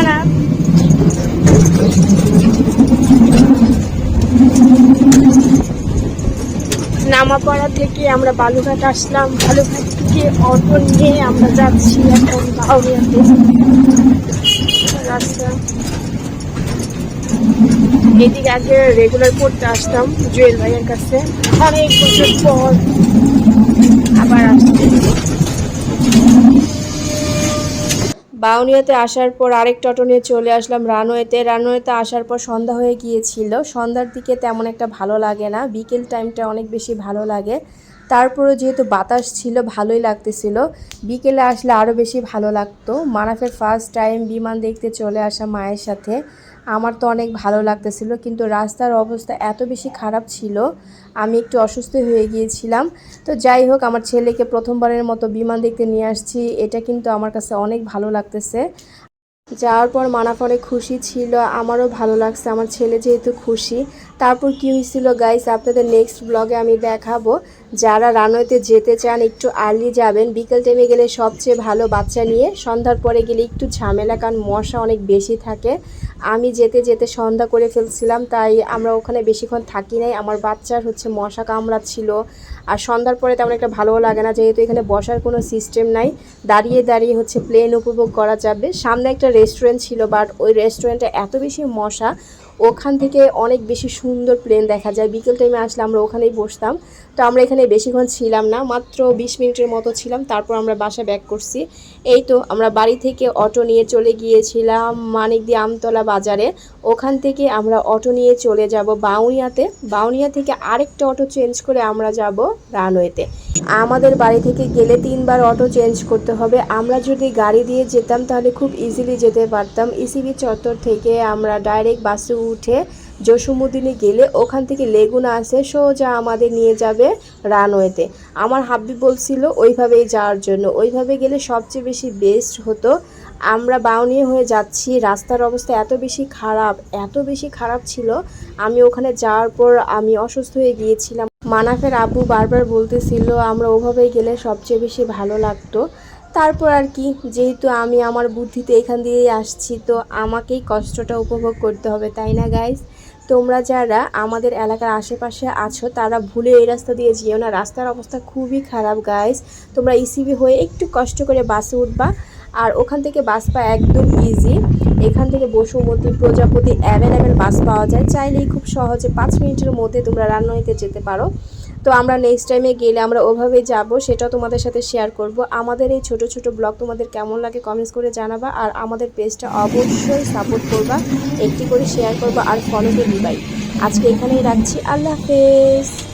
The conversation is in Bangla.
মানা নামাপাড়া থেকে আমরা বালুঘাট আসলাম। বালুঘাট থেকে অটো নিয়ে আমরা যাচ্ছি এখন বাউরিয়াতে এদিকে আগে রেগুলার করতে আসতাম জুয়েল ভাইয়ের কাছে। অনেক বছর পর আবার আসছি বাউনিয়াতে আসার পর আরেকটা অটো নিয়ে চলে আসলাম রানওয়েতে। রানওয়েতে আসার পর সন্ধ্যা হয়ে গিয়েছিল। সন্ধ্যার দিকে তেমন একটা ভালো লাগে না। বিকেল টাইমটা অনেক বেশি ভালো লাগে। তারপরে যেহেতু বাতাস ছিল, ভালোই লাগতেছিল। বিকেলে আসলে আরও বেশি ভালো লাগতো। মানাফের ফার্স্ট টাইম বিমান দেখতে চলে আসা মায়ের সাথে। আমার তো অনেক ভালো লাগতেছিল, কিন্তু রাস্তার অবস্থা এত বেশি খারাপ ছিল, আমি একটু অসুস্থ হয়ে গিয়েছিলাম। তো যাই হোক, আমার ছেলেকে প্রথমবারের মতো বিমান দেখতে নিয়ে আসছি, এটা কিন্তু আমার কাছে অনেক ভালো লাগতেছে। যাওয়ার পর মানাফ অনেক খুশি ছিল, আমারও ভালো লাগছে, আমার ছেলে যেহেতু খুশি। তারপর কি হয়েছিল গাইস আপনাদের নেক্সট ব্লগে আমি দেখাবো। যারা রানওয়েতে যেতে চান, একটু আর্লি যাবেন। বিকেল টাইমে গেলে সবচেয়ে ভালো বাচ্চা নিয়ে, সন্ধ্যার পরে গেলে একটু ঝামেলা, কারণ মশা অনেক বেশি থাকে। আমি যেতে যেতে সন্ধ্যা করে ফেলছিলাম, তাই আমরা ওখানে বেশিক্ষণ থাকি নাই। আমার বাচ্চার হচ্ছে মশা কামড়াচ্ছিল, আর সন্ধ্যার পরে তেমন একটা ভালো লাগে না, যেহেতু এখানে বসার কোনো সিস্টেম নাই। দাঁড়িয়ে দাঁড়িয়ে হচ্ছে প্লেন উপভোগ করা যাবে। সামনে একটা রেস্টুরেন্ট ছিল বাট ওই রেস্টুরেন্টে এত বেশি মশা, ওখান থেকে অনেক বেশি সুন্দর প্লেন দেখা যায়। বিকেল টাইমে আসলে আমরা ওখানেই বসতাম। তো আমরা এখানে বেশিক্ষণ ছিলাম না, মাত্র বিশ মিনিটের মতো ছিলাম। তারপর আমরা বাসা ব্যাক করছি। এই তো আমরা বাড়ি থেকে অটো নিয়ে চলে গিয়েছিলাম মানিকদি আমতলা বাজারে। ওখান থেকে আমরা অটো নিয়ে চলে যাব বাউনিয়াতে। বাউনিয়া থেকে আরেকটা অটো চেঞ্জ করে আমরা যাব রানওয়েতে। আমাদের বাড়ি থেকে গেলে তিনবার অটো চেঞ্জ করতে হবে। আমরা যদি গাড়ি দিয়ে যেতাম তাহলে খুব ইজিলি যেতে পারতাম। ইসিবি চত্বর থেকে আমরা ডাইরেক্ট বাসে উঠে জসুমুদ্দিনে গেলে ওখান থেকে লেগুনা আসে, সোজা আমাদের নিয়ে যাবে রানওয়েতে আমার হাব্বি বলছিল ওইভাবেই যাওয়ার জন্য। ওইভাবে গেলে সবচেয়ে বেশি বেস্ট হতো। আমরা বাউনিয়ে হয়ে যাচ্ছি। রাস্তার অবস্থা এত বেশি খারাপ, এত বেশি খারাপ ছিল। আমি ওখানে যাওয়ার পর আমি অসুস্থ হয়ে গিয়েছিলাম। মানাফের আব্বু বারবার বলতেছিল, আমরা ওভাবেই গেলে সবচেয়ে বেশি ভালো লাগতো। তারপর আর কি, যেহেতু আমি আমার বুদ্ধিতে এখান দিয়েই আসছি, তো আমাকেই কষ্টটা উপভোগ করতে হবে, তাই না গাইজ তোমরা যারা আমাদের এলাকার আশেপাশে আছো, তারা ভুলে এই রাস্তা দিয়ে যেও না। রাস্তার অবস্থা খুবই খারাপ গাইজ তোমরা ইসিবি হয়ে একটু কষ্ট করে বাসে উঠবা। আর ওখান থেকে বাস পাওয়া একদম ইজি এখান থেকে বসুমতী প্রজাপতি অ্যাভেলেবেল বাস পাওয়া যায়। চাইলেই খুব সহজে পাঁচ মিনিটের মধ্যে তোমরা রান্নাইতে যেতে পারো। তো আমরা নেক্সট টাইমে গেলে আমরা ওভাবে যাব সেটা তোমাদের সাথে শেয়ার করব। আমাদের এই ছোট ছোট ব্লগ তোমাদের কেমন লাগে কমেন্টস করে জানাবা। আর আমাদের পেজটা অবশ্যই সাপোর্ট করবা। একটি করে শেয়ার করবা আর ফলো করে দিবাই আজকে এখানেই রাখছি। আল্লাহ হাফেজ।